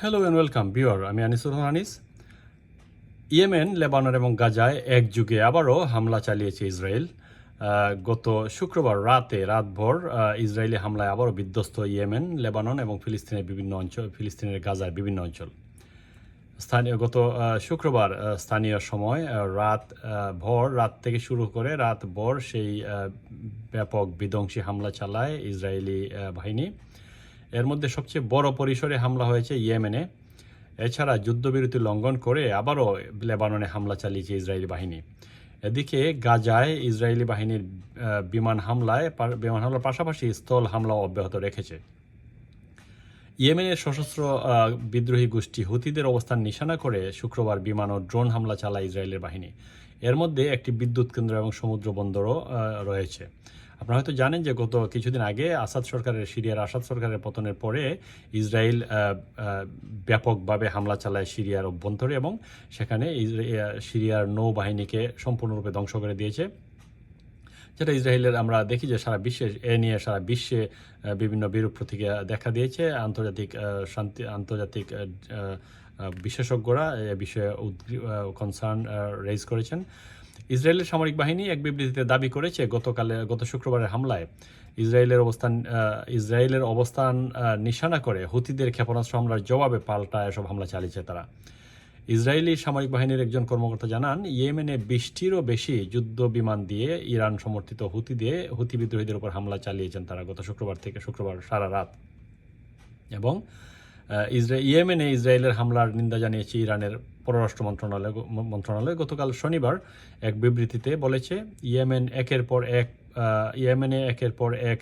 Hello and welcome বিওর আমি Anisur Anis. Yemen, Lebanon এবং গাজায় এক যুগে আবারও হামলা চালিয়েছে ইসরায়েল। গত শুক্রবার রাতে, রাতভর ইসরায়েলি হামলায় আবারও বিধ্বস্ত ইয়েমেন, লেবানন এবং ফিলিস্তিনের বিভিন্ন অঞ্চল ফিলিস্তিনের গাজার বিভিন্ন অঞ্চল। স্থানীয়, গত শুক্রবার স্থানীয় সময় রাত ভর, রাত থেকে শুরু করে রাত ভর সেই ব্যাপক বিধ্বংসী হামলা চালায় ইসরায়েলি বাহিনী। এর মধ্যে সবচেয়ে বড় পরিসরে হামলা হয়েছে ইয়েমেনে। এছাড়া যুদ্ধবিরতি লঙ্ঘন করে আবারও লেবাননে হামলা চালিয়েছে ইসরায়েলি বাহিনী। এদিকে গাজায় ইসরায়েলি বাহিনীর বিমান হামলায় বিমান হামলার পাশাপাশি স্থল হামলাও অব্যাহত রেখেছে। ইয়েমেনের সশস্ত্র বিদ্রোহী গোষ্ঠী হুতিদের অবস্থান নিশানা করে শুক্রবার বিমান ও ড্রোন হামলা চালায় ইসরায়েলের বাহিনী। এর মধ্যে একটি বিদ্যুৎ কেন্দ্র এবং সমুদ্র বন্দরও রয়েছে। আপনারা হয়তো জানেন যে গত কিছুদিন আগে আসাদ সরকারের, সিরিয়ার আসাদ সরকারের পতনের পরে ইসরায়েল ব্যাপকভাবে হামলা চালায় সিরিয়ার অভ্যন্তরে এবং সেখানে সিরিয়ার নৌবাহিনীকে সম্পূর্ণরূপে ধ্বংস করে দিয়েছে। যেটা ইসরায়েলের আমরা দেখি যে সারা বিশ্বে, এ নিয়ে সারা বিশ্বে বিভিন্ন বিরূপ প্রতিক্রিয়া দেখা দিয়েছে। আন্তর্জাতিক শান্তি, আন্তর্জাতিক বিশেষজ্ঞরা এ বিষয়ে কনসার্ন রেজ করেছেন। ইসরায়েলের সামরিক বাহিনী এক বিবৃতিতে দাবি করেছে, গতকালে, গত শুক্রবারের হামলায় ইসরায়েলের অবস্থান ইসরায়েলের অবস্থান নিশানা করে হুতিদের ক্ষেপণাস্ত্র হামলার জবাবে পাল্টা এসব হামলা চালিয়েছে তারা। ইসরায়েলি সামরিক বাহিনীর একজন কর্মকর্তা জানান, ইয়েমেনে বিশটিরও বেশি যুদ্ধ বিমান দিয়ে ইরান সমর্থিত হুতি দিয়ে হুতি বিদ্রোহীদের উপর হামলা চালিয়েছেন তারা গত শুক্রবার থেকে, শুক্রবার সারা রাত। এবং ইসরা, ইয়েমেনে ইসরায়েলের হামলার নিন্দা জানিয়েছে ইরানের পররাষ্ট্র মন্ত্রণালয় মন্ত্রণালয় গতকাল শনিবার এক বিবৃতিতে বলেছে, ইয়েমেন একের পর এক ইয়েমেনে একের পর এক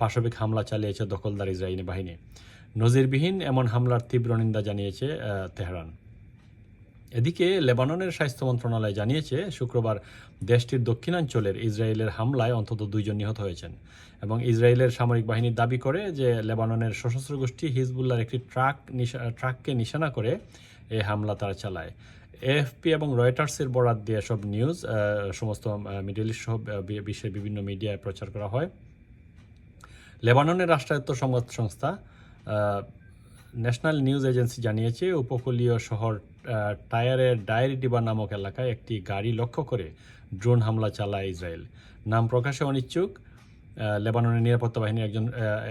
পাশবিক হামলা চালিয়েছে দখলদার ইসরায়েলি বাহিনী। নজিরবিহীন এমন হামলার তীব্র নিন্দা জানিয়েছে তেহরান। এদিকে লেবাননের স্বাস্থ্য মন্ত্রণালয় জানিয়েছে, শুক্রবার দেশটির দক্ষিণাঞ্চলের ইসরায়েলের হামলায় অন্তত দুইজন নিহত হয়েছেন এবং ইসরায়েলের সামরিক বাহিনী দাবি করে যে লেবাননের সশস্ত্র গোষ্ঠী হিজবুল্লার একটি ট্রাক ট্রাককে নিশানা করে এই হামলা তারা চালায়। এএফপি এবং রয়টার্সের বরাত দিয়ে সব নিউজ সমস্ত মিডল ইস্ট সহ বিশ্বের বিভিন্ন মিডিয়ায় প্রচার করা হয়। লেবাননের রাষ্ট্রায়ত্ত সংবাদ সংস্থা ন্যাশনাল নিউজ এজেন্সি জানিয়েছে, উপকূলীয় শহর টায়ারের ডায়েরি ডিবা নামক এলাকায় একটি গাড়ি লক্ষ্য করে ড্রোন হামলা চালায় ইসরায়েল। নাম প্রকাশে অনিচ্ছুক। লেবাননের নিরাপত্তা বাহিনীর একজন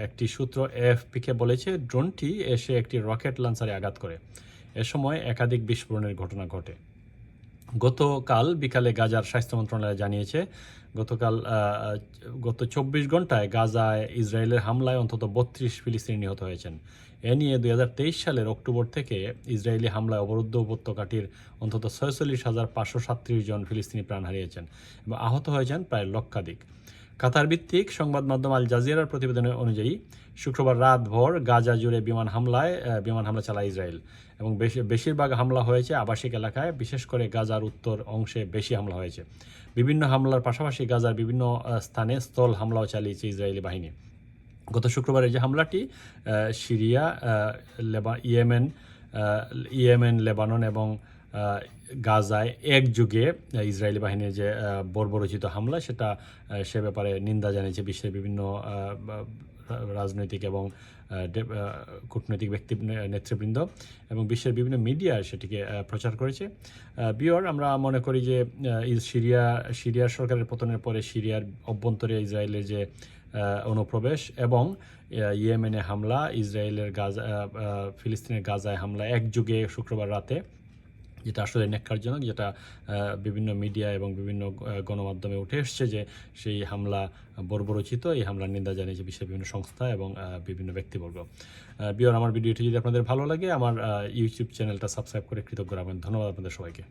একটি সূত্র এএফপিকে বলেছে, ড্রোনটি এসে একটি রকেট লঞ্চারে আঘাত করে। এ সময় একাধিক বিস্ফোরণের ঘটনা ঘটে। গতকাল বিকালে গাজার স্বাস্থ্য মন্ত্রণালয় জানিয়েছে, গতকাল গত চব্বিশ ঘন্টায় গাজায় ইসরায়েলের হামলায় অন্তত বত্রিশ ফিলিস্তিনি নিহত হয়েছেন। এ নিয়ে দুই হাজার তেইশ সালের অক্টোবর থেকে ইসরায়েলি হামলায় অবরুদ্ধ উপত্যকাটির অন্তত ছয়চল্লিশ হাজার পাঁচশো সাতত্রিশ জন ফিলিস্তিনি প্রাণ হারিয়েছেন এবং আহত হয়েছেন প্রায় লক্ষাধিক। কাতার ভিত্তিক সংবাদ মাধ্যম আল জাজিরার প্রতিবেদন অনুযায়ী, শুক্রবার রাত ভোর গাজা জুড়ে বিমান হামলায় বিমান হামলা চালায় ইসরায়েল এবং বেশি, বেশিরভাগ হামলা হয়েছে আবাসিক এলাকায়, বিশেষ করে গাজার উত্তর অংশে বেশি হামলা হয়েছে। বিভিন্ন হামলার পাশাপাশি গাজার বিভিন্ন স্থানে স্থল হামলাও চালিয়েছে ইসরায়েলি বাহিনী। গত শুক্রবারের যে হামলাটি সিরিয়া লেবা, ইয়েমেন ইয়েমেন, লেবানন এবং গাজায় একযুগে ইসরায়েলি বাহিনীর যে বর্বরচিত হামলা, সেটা সে ব্যাপারে নিন্দা জানিয়েছে বিশ্বের বিভিন্ন রাজনৈতিক এবং কূটনৈতিক ব্যক্তি নেতৃবৃন্দ এবং বিশ্বের বিভিন্ন মিডিয়া সেটিকে প্রচার করেছে। বিওর আমরা মনে করি যে সিরিয়া সিরিয়ার সরকারের পতনের পরে সিরিয়ার অভ্যন্তরে ইসরায়েলের যে অনুপ্রবেশ এবং ইয়েমেনে হামলা, ইসরায়েলের গাজা ফিলিস্তিনের গাজায় হামলা, একযুগে শুক্রবার রাতে যেটা আসলে ন্যাক্কারজনক, যেটা বিভিন্ন মিডিয়া এবং বিভিন্ন গণমাধ্যমে উঠে এসছে যে সেই হামলা বর্বরচিত, এই হামলার নিন্দা জানিয়েছে বিশ্বের বিভিন্ন সংস্থা এবং বিভিন্ন ব্যক্তিবর্গ। বিয়র, আমার ভিডিওটি যদি আপনাদের ভালো লাগে, আমার ইউটিউব চ্যানেলটা সাবস্ক্রাইব করে কৃতজ্ঞ রাখবেন। ধন্যবাদ আপনাদের সবাইকে।